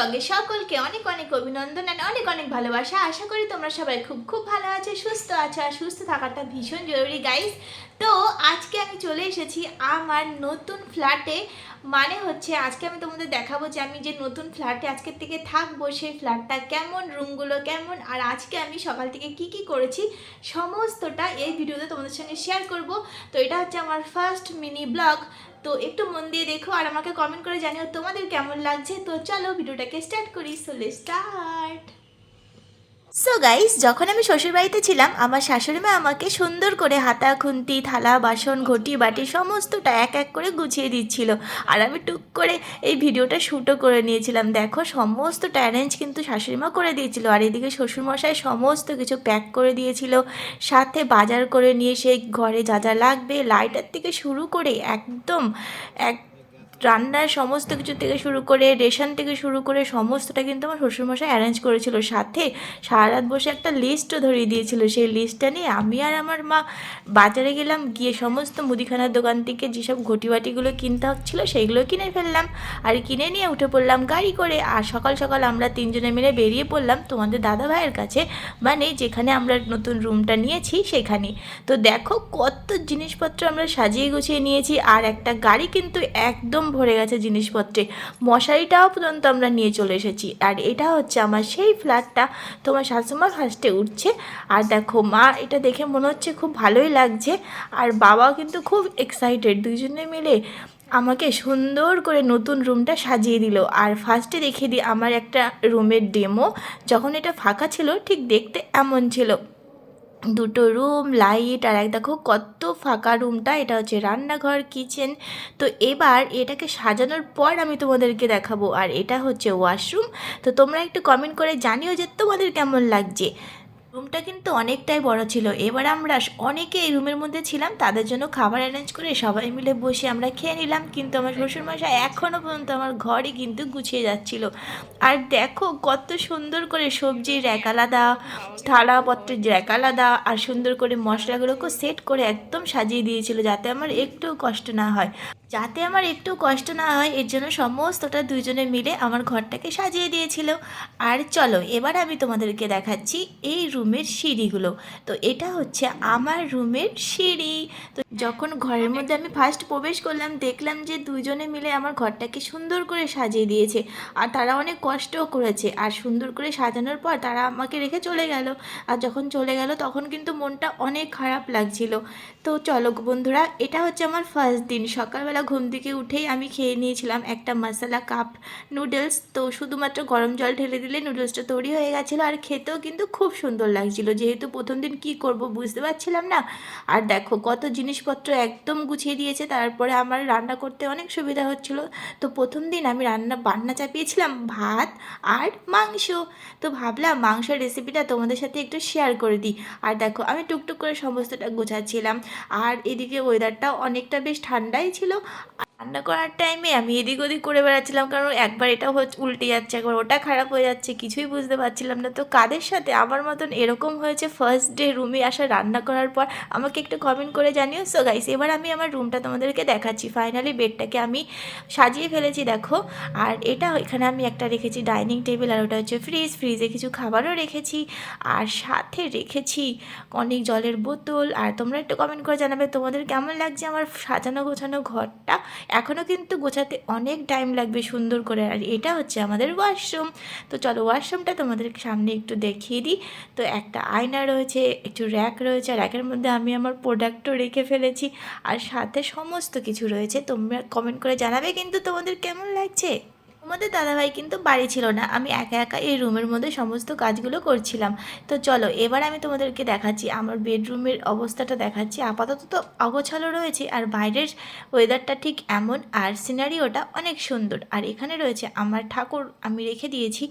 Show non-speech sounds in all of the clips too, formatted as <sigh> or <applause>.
ব্লগে সকলকে অনেক অনেক অভিনন্দন আর অনেক অনেক ভালোবাসা। আশা করি তোমরা সবাই খুব খুব ভালো আছো, সুস্থ আছো আর সুস্থ থাকাটা ভীষণ জরুরি গাইস তো আজকে আমি চলে এসেছি আমার নতুন ফ্ল্যাটে মানে হচ্ছে আজকে আমি তোমাদের দেখাবো যে আমি যে নতুন ফ্ল্যাটে আজকের থেকে থাকব, সেই ফ্ল্যাটটা কেমন রুমগুলো কেমন, আর আজকে আমি সকাল থেকে কি কি করেছি, সমস্তটা এই ভিডিওতে তোমাদের সঙ্গে শেয়ার করব। তো এটা হচ্ছে আমার ফার্স্ট মিনি ব্লগ তো একটু মন দিয়ে দেখো আর আমাকে কমেন্ট করে জানিও তোমাদের কেমন লাগছে। তো চলো ভিডিওটাকে স্টার্ট করি। সোলে স্টার্ট গাইস যখন আমি শ্বশুরবাড়িতে ছিলাম, আমার শাশুড়ি মা আমাকে সুন্দর করে হাতা, খুন্তি, থালা, বাসন, ঘটি, বাটি সমস্তটা এক এক করে গুছিয়ে দিচ্ছিল। আর আমি টুক করে এই ভিডিওটা শ্যুটও করে নিয়েছিলাম। দেখো, সমস্তটা অ্যারেঞ্জ কিন্তু শাশুড়ি মা করে দিয়েছিল। আর এদিকে শ্বশুরমশাই সমস্ত কিছু প্যাক করে দিয়েছিল। সাথে বাজার করে নিয়ে সেই ঘরে যা যা লাগবে লাইটার থেকে শুরু করে একদম এক রান্নার সমস্ত কিছু থেকে শুরু করে রেশন থেকে শুরু করে সমস্তটা কিন্তু আমার শ্বশুরমশাই অ্যারেঞ্জ করেছিল। সাথে সারা রাত বসে একটা লিস্টও ধরিয়ে দিয়েছিল। সেই লিস্টটা নিয়ে আমি আর আমার মা বাজারে গেলাম, গিয়ে সমস্ত মুদিখানার দোকান থেকে যেসব ঘটিবাটিগুলো কিনতে হচ্ছিল সেইগুলো কিনে ফেললাম। আর কিনে নিয়ে উঠে পড়লাম গাড়ি করে। আর সকাল সকাল আমরা তিনজনে মিলে বেরিয়ে পড়লাম তোমাদের দাদা ভাইয়ের কাছে। মানে যেখানে আমরা নতুন রুমটা নিয়েছি সেখানে। তো দেখো কত জিনিসপত্র আমরা সাজিয়ে গুছিয়ে নিয়েছি। আর একটা গাড়ি কিন্তু একদম ভরে গেছে জিনিসপত্রে। মশারিটাও পর্যন্ত আমরা নিয়ে চলে এসেছি। আর এটা হচ্ছে আমার সেই ফ্ল্যাটটা। তোমার শাশুমা ফার্স্টে উঠছে। আর দেখো, মা এটা দেখে মনে হচ্ছে খুব ভালোই লাগছে। আর বাবাও কিন্তু খুব এক্সাইটেড দুজনে মিলে আমাকে সুন্দর করে নতুন রুমটা সাজিয়ে দিল। আর ফার্স্টে দেখে দিই আমার একটা রুমের ডেমো যখন এটা ফাঁকা ছিল, ঠিক দেখতে এমন ছিল। দুটো রুম, লাইট আর এক দেখো কত ফাঁকা রুমটা। এটা হচ্ছে রান্নাঘর, কিচেন। তো এবার এটাকে সাজানোর পর আমি তোমাদেরকে দেখাবো। আর এটা হচ্ছে ওয়াশরুম। তো তোমরা একটু কমেন্ট করে জানিও যে তোমাদের কেমন লাগছে। রুমটা কিন্তু অনেকটাই বড় ছিল। এবার আমরা অনেকে এই রুমের মধ্যে ছিলাম তাদের জন্য খাবার অ্যারেঞ্জ করে সবাই মিলে বসে আমরা খেয়ে নিলাম। কিন্তু আমার শ্বশুরমশাই এখনও পর্যন্ত আমার ঘরে কিন্তু গুছিয়ে যাচ্ছিল। আর দেখো কত সুন্দর করে সবজির র্যাক আলাদা থালাপত্রের র্যাক আলাদা আর সুন্দর করে মশলাগুলোকে সেট করে একদম সাজিয়ে দিয়েছিল যাতে আমার একটু কষ্ট না হয়। যাতে আমার একটু কষ্ট না হয় এর জন্য সমস্তটা দুইজনে মিলে আমার ঘরটাকে সাজিয়ে দিয়েছিল। আর চলো এবার আমি তোমাদেরকে দেখাচ্ছি এই রুমের সিঁড়িগুলো। তো এটা হচ্ছে আমার রুমের সিঁড়ি। তো যখন ঘরের মধ্যে আমি ফার্স্ট প্রবেশ করলাম দেখলাম যে দুজনে মিলে আমার ঘরটাকে সুন্দর করে সাজিয়ে দিয়েছে। আর তারা অনেক কষ্টও করেছে। আর সুন্দর করে সাজানোর পর তারা আমাকে রেখে চলে গেল। আর যখন চলে গেল তখন কিন্তু মনটা অনেক খারাপ লাগছিল। তো চলো বন্ধুরা এটা হচ্ছে আমার ফার্স্ট দিন। সকালবেলা ঘুম থেকে উঠেই আমি খেয়ে নিয়েছিলাম একটা মশলা কাপ নুডলস তো শুধুমাত্র গরম জল ঢেলে দিলে নুডলসটা তৈরি হয়ে গেছিল। আর খেতেও কিন্তু খুব সুন্দর লাগছিল। যেহেতু প্রথম দিন কি করব বুঝতে পারছিলাম না। আর দেখো কত জিনিসপত্র একদম গুছিয়ে দিয়েছে, তারপরে আমার রান্না করতে অনেক সুবিধা হচ্ছিল। তো প্রথম দিন আমি রান্না, বান্না চাপিয়েছিলাম ভাত আর মাংস। তো ভাবলাম মাংসের রেসিপিটা তোমাদের সাথে একটু শেয়ার করে দিই। আর দেখো আমি টুকটুক করে সমস্তটা গোছাচ্ছিলাম। আর এদিকে ওয়েদারটাও অনেকটা বেশ ঠান্ডাই ছিল। রান্না করার টাইমে আমি এদিক ওদিক করে বেড়াচ্ছিলাম কারণ একবার এটা উল্টে যাচ্ছে, একবার ওটা খারাপ হয়ে যাচ্ছে, কিছুই বুঝতে পারছিলাম না। তো কাদের সাথে? আমার মতন এরকম হয়েছে ফার্স্ট ডে রুমে আসা রান্না করার পর। আমাকে একটু কমেন্ট করে জানিও। সো গাইস এবার আমি আমার রুমটা তোমাদেরকে দেখাচ্ছি। ফাইনালি বেডটাকে আমি সাজিয়ে ফেলেছি, দেখো। আর এটা এখানে আমি একটা রেখেছি ডাইনিং টেবিল আর ওটা হচ্ছে ফ্রিজ ফ্রিজে কিছু খাবারও রেখেছি। আর সাথে রেখেছি অনেক জলের বোতল। আর তোমরা একটু কমেন্ট করে জানাবে তোমাদের কেমন লাগছে আমার সাজানো গোছানো ঘরটা? এখনও কিন্তু গোছাতে অনেক টাইম লাগবে সুন্দর করে। আর এটা হচ্ছে আমাদের ওয়াশরুম তো চলো ওয়াশরুমটা তোমাদের সামনে একটু দেখিয়ে দিই। তো একটা আয়না রয়েছে, একটু র্যাক রয়েছে র্যাকের মধ্যে আমি আমার প্রোডাক্টও রেখে ফেলেছি। আর সাথে সমস্ত কিছু রয়েছে। তোমরা কমেন্ট করে জানাবে কিন্তু তোমাদের কেমন লাগছে? তোমাদের দাদাভাই কিন্তু বাড়ি ছিল না। আমি একা একা এই রুমের মধ্যে সমস্ত কাজগুলো করছিলাম। তো চলো, এবার আমি তোমাদেরকে দেখাচ্ছি। আমার বেডরুমের অবস্থাটা দেখাচ্ছি। আপাতত তো অগোছালো রয়েছে আর বাইরের ওয়েদারটা ঠিক এমন আর সিনারিওটা অনেক সুন্দর। আর এখানে রয়েছে আমার ঠাকুর, আমি রেখে দিয়েছি।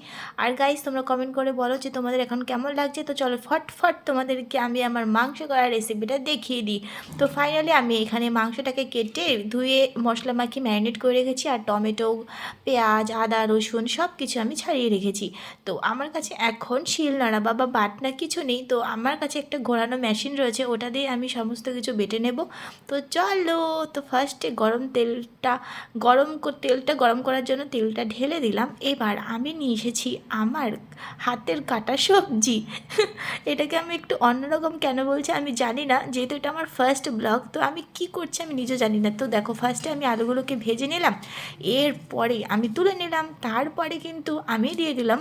আর গাইস তোমরা কমেন্ট করে বলো যে তোমাদের এখন কেমন লাগছে। তো চলো, ফটফট তোমাদেরকে আমি আমার মাংস করার রেসিপিটা দেখিয়ে দিই। তো ফাইনালি আমি এখানে মাংসটাকে কেটে ধুয়ে মশলা মাখিয়ে ম্যারিনেট করে রেখেছি। আর টমেটো, পেঁয়াজ আদা, রসুন সব কিছু আমি ছাড়িয়ে রেখেছি। তো আমার কাছে এখন শিল নাড়া বা বাটনা কিছু নেই। তো আমার কাছে একটা ঘোরানো মেশিন রয়েছে, ওটা দিয়ে আমি সমস্ত কিছু বেটে নেব। তো চলো, তো ফার্স্টে গরম তেলটা গরম তেলটা গরম করার জন্য তেলটা ঢেলে দিলাম। এবার আমি নিয়ে এসেছি আমার হাতের কাটা সবজি। <laughs> এটাকে আমি একটু অন্যরকম কেন বলছি আমি জানি না, যেহেতু এটা আমার ফার্স্ট ব্লগ তো আমি কি করছি আমি নিজেও জানি না। তো দেখো ফার্স্টে আমি আলুগুলোকে ভেজে নিলাম। এরপরে আমি তুলে নিলাম তারপরে কিন্তু আমি দিয়ে দিলাম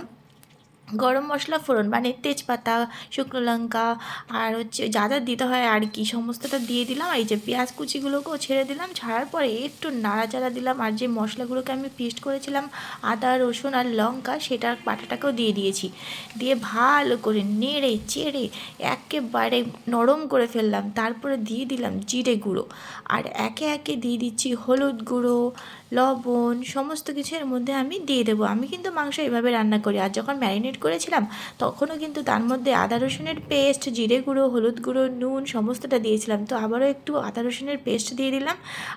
গরম মশলা ফোড়ন মানে তেজপাতা, শুকনো লঙ্কা, আর হচ্ছে যা যা দিতে হয় আর কি, সমস্তটা দিয়ে দিলাম। এই যে পেঁয়াজ কুচিগুলোকেও ছেড়ে দিলাম, ছাড়ার পরে একটু নাড়াচাড়া দিলাম, আর যে মশলাগুলোকে আমি পেস্ট করেছিলাম, আদা, রসুন আর লঙ্কা, সেটার পাটাটাকেও দিয়ে দিয়েছি। দিয়ে ভালো করে নেড়ে চেড়ে একেবারে নরম করে ফেললাম, তারপরে দিয়ে দিলাম জিরে গুঁড়ো। আর একে একে দিয়ে দিচ্ছি হলুদ গুঁড়ো, লবণ, সমস্ত কিছু এর মধ্যে আমি দিয়ে দেবো। আমি কিন্তু মাংস এভাবে রান্না করি, আর যখন ম্যারিনেট করেছিলাম, তখনও কিন্তু তার মধ্যে আদা রসুনের পেস্ট, জিরে গুঁড়ো, হলুদ গুঁড়ো, নুন সমস্তটা দিয়েছিলাম। তো আবারও একটু আদা রসুনের পেস্ট দিয়ে দিলাম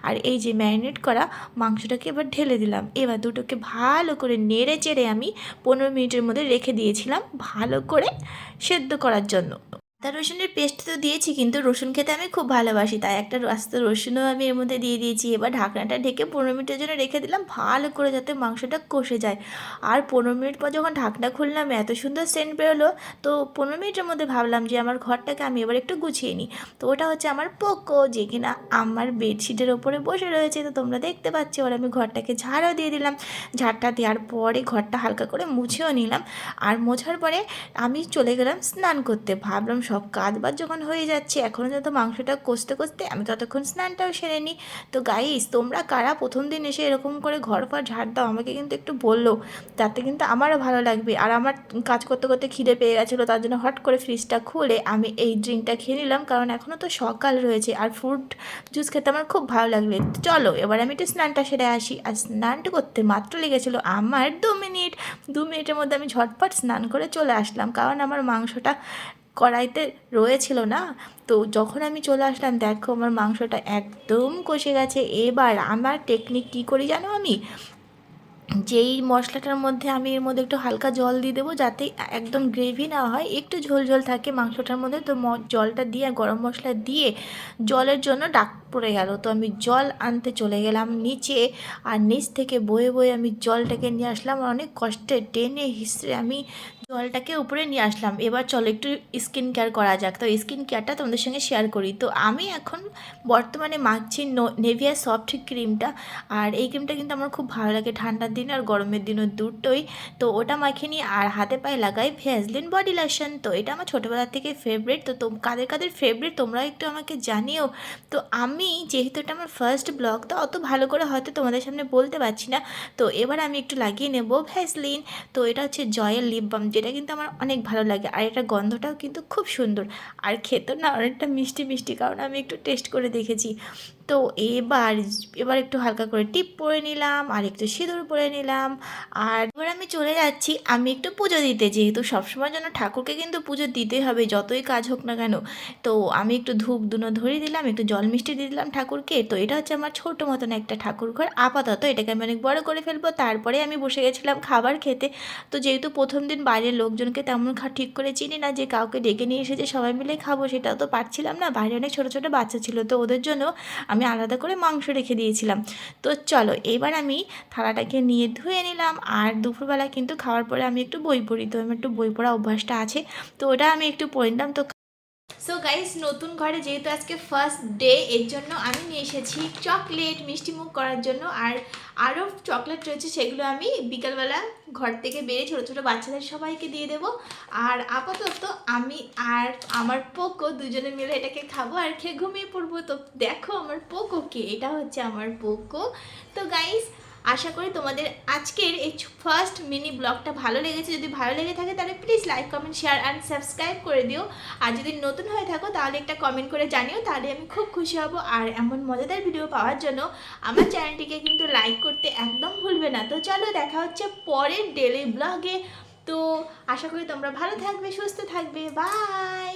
আর এই যে ম্যারিনেট করা মাংসটাকে এবার ঢেলে দিলাম। এবার দুটোকে ভালো করে নেড়ে চেড়ে আমি পনেরো মিনিটের মধ্যে রেখে দিয়েছিলাম ভালো করে সেদ্ধ করার জন্য। আদা রসুনের পেস্ট তো দিয়েছি, কিন্তু রসুন খেতে আমি খুব ভালোবাসি, তাই একটা আস্ত রসুনও আমি এর মধ্যে দিয়ে দিয়েছি। এবার ঢাকনাটা ঢেকে পনেরো মিনিটের জন্য রেখে দিলাম ভালো করে যাতে মাংসটা কষে যায়। আর পনেরো মিনিট পর যখন ঢাকনা খুললাম, এত সুন্দর সেন্ট বেরোলো, তো পনেরো মিনিটের মধ্যে ভাবলাম যে আমার ঘরটাকে আমি এবার একটু গুছিয়ে নিই। তো ওটা হচ্ছে আমার পোকো, যে কিনা আমার বেডশিটের ওপরে বসে রয়েছে, তো তোমরা দেখতে পাচ্ছ, এবার আমি ঘরটাকে ঝাড়ও দিয়ে দিলাম। ঝাড়টা দেওয়ার পরে ঘরটা হালকা করে মুছেও নিলাম। আর মোছার পরে আমি চলে গেলাম স্নান করতে। ভাবলাম সব কাজ বাজ যখন হয়ে যাচ্ছে এখনও যত মাংসটা কষতে কষতে আমি ততক্ষণ স্নানটাও সেরে নিই। তো গাইস তোমরা কারা প্রথম দিন এসে এরকম করে ঘর ফর ঝাড় দাও? আমাকে কিন্তু একটু বলল, তাতে কিন্তু আমারও ভালো লাগবে। আর আমার কাজ করতে করতে খিদে পেয়ে গেছিল, তার জন্য হট করে ফ্রিজটা খুলে আমি এই ড্রিঙ্কটা খেয়ে নিলাম, কারণ এখনও তো সকাল রয়েছে আর ফ্রুট জুস খেতে আমার খুব ভালো লাগবে। চলো, এবার আমি একটু স্নানটা সেরে আসি। আর স্নানটা করতে মাত্র লেগেছিলো আমার দু মিনিট। দু মিনিটের মধ্যে আমি ঝটপট স্নান করে চলে আসলাম, কারণ আমার মাংসটা কড়াইতে রয়েছিল না। তো যখন আমি চলে আসলাম, দেখো আমার মাংসটা একদম কষে গেছে। এবার আমার টেকনিক কী করি জানো আমি? যেই মশলাটার মধ্যে আমি এর মধ্যে একটু হালকা জল দিয়ে দেবো, যাতে একদম গ্রেভি না হয়, একটু ঝোল ঝোল থাকে মাংসটার মধ্যে, তো জলটা দিয়ে গরম মশলা দিয়ে জলের জন্য ডাক পড়ে গেল। তো আমি জল আনতে চলে গেলাম নিচে আর নিচ থেকে বয়ে বয়ে আমি জলটাকে নিয়ে আসলাম আর অনেক কষ্টে টেনে হিসড়ে আমি জলটাকে উপরে নিয়ে আসলাম। এবার চলো একটু স্কিন কেয়ার করা যাক। তো স্কিন কেয়ারটা তোমাদের সঙ্গে শেয়ার করি। তো আমি এখন বর্তমানে মাখছি নেভিয়া সফট ক্রিমটা আর এই ক্রিমটা কিন্তু আমার খুব ভালো লাগে। ঠান্ডার আর গরমের দিনও দুটোই। তো ওটা মাখিয়ে নিই আর হাতে পায়ে লাগাই ভ্যাসলিন বডি লোশন। তো এটা আমার ছোটোবেলা থেকে ফেভারিট তো তোম কাদের কাদের ফেভারিট তোমরা একটু আমাকে জানিও। তো আমি যেহেতু এটা আমার ফার্স্ট ব্লগ তো অত ভালো করে হয়তো তোমাদের সামনে বলতে পারছি না। তো এবার আমি একটু লাগিয়ে নেব ভ্যাসলিন তো এটা হচ্ছে জয়ের লিপ বাম যেটা কিন্তু আমার অনেক ভালো লাগে। আর এটা গন্ধটাও কিন্তু খুব সুন্দর। আর খেতেও না অনেকটা মিষ্টি মিষ্টি, কারণ আমি একটু টেস্ট করে দেখেছি। তো এবার এবার একটু হালকা করে টিপ পরে নিলাম, আর একটু সিঁদুর পরে নিলাম। আর এবার আমি চলে যাচ্ছি, আমি একটু পুজো দিতে, যেহেতু সবসময় জন্য ঠাকুরকে কিন্তু পুজো দিতেই হবে, যতই কাজ হোক না কেন। তো আমি একটু ধূপ দুনো ধরিয়ে দিলাম, একটু জল মিষ্টি দিয়ে দিলাম ঠাকুরকে। তো এটা হচ্ছে আমার ছোটো মতন একটা ঠাকুর ঘর আপাতত এটাকে আমি অনেক বড় করে ফেলব। তারপরে আমি বসে গেছিলাম খাবার খেতে। তো যেহেতু প্রথম দিন বাইরের লোকজনকে তেমন ঠিক করে চিনি না, যে কাউকে ডেকে নিয়ে এসেছে সবাই মিলে খাব সেটাও তো পারছিলাম না। বাইরে অনেক ছোটো ছোটো বাচ্চা ছিল, তো ওদের জন্য আমি আলাদা করে মাংস রেখে দিয়েছিলাম। তো চলো, এবার আমি থালাটাকে নিয়ে ধুয়ে নিলাম। আর দুপুরবেলা কিন্তু খাওয়ার পরে আমি একটু বই পড়ি, তো আমার একটু বই পড়া অভ্যাসটা আছে। তো ওটা আমি একটু পড়ে নিলাম। তো সো গাইস নতুন ঘরে যেহেতু আজকে ফার্স্ট ডে এর জন্য আমি নিয়ে এসেছি চকলেট মিষ্টি মুখ করার জন্য। আর আরও চকলেট রয়েছে, সেগুলো আমি বিকালবেলা ঘর থেকে বেরিয়ে ছোটো ছোটো বাচ্চাদের সবাইকে দিয়ে দেবো। আর আপাতত আমি আর আমার পোকো দুজনে মিলে এটাকে খাব আর খেয়ে ঘুমিয়ে পড়ব। তো দেখো আমার পোকোকে, এটা হচ্ছে আমার পোকো। তো গাইস আশা করি তোমাদের আজকের এই ফার্স্ট মিনি ব্লগটা ভালো লেগেছে। যদি ভালো লেগে থাকে তাহলে please like comment share and subscribe করে দিও। আর যদি নতুন হয়ে থাকো তাহলে একটা কমেন্ট করে জানিও, তাহলে আমি খুব খুশি হব। আর এমন মজাদার ভিডিও পাওয়ার জন্য আমার চ্যানেলটিকে কিন্তু লাইক করতে একদম ভুলবে না। তো চলো দেখা হচ্ছে পরের ডেলি ব্লগে তো আশা করি তোমরা ভালো থাকবে, সুস্থ থাকবে। বাই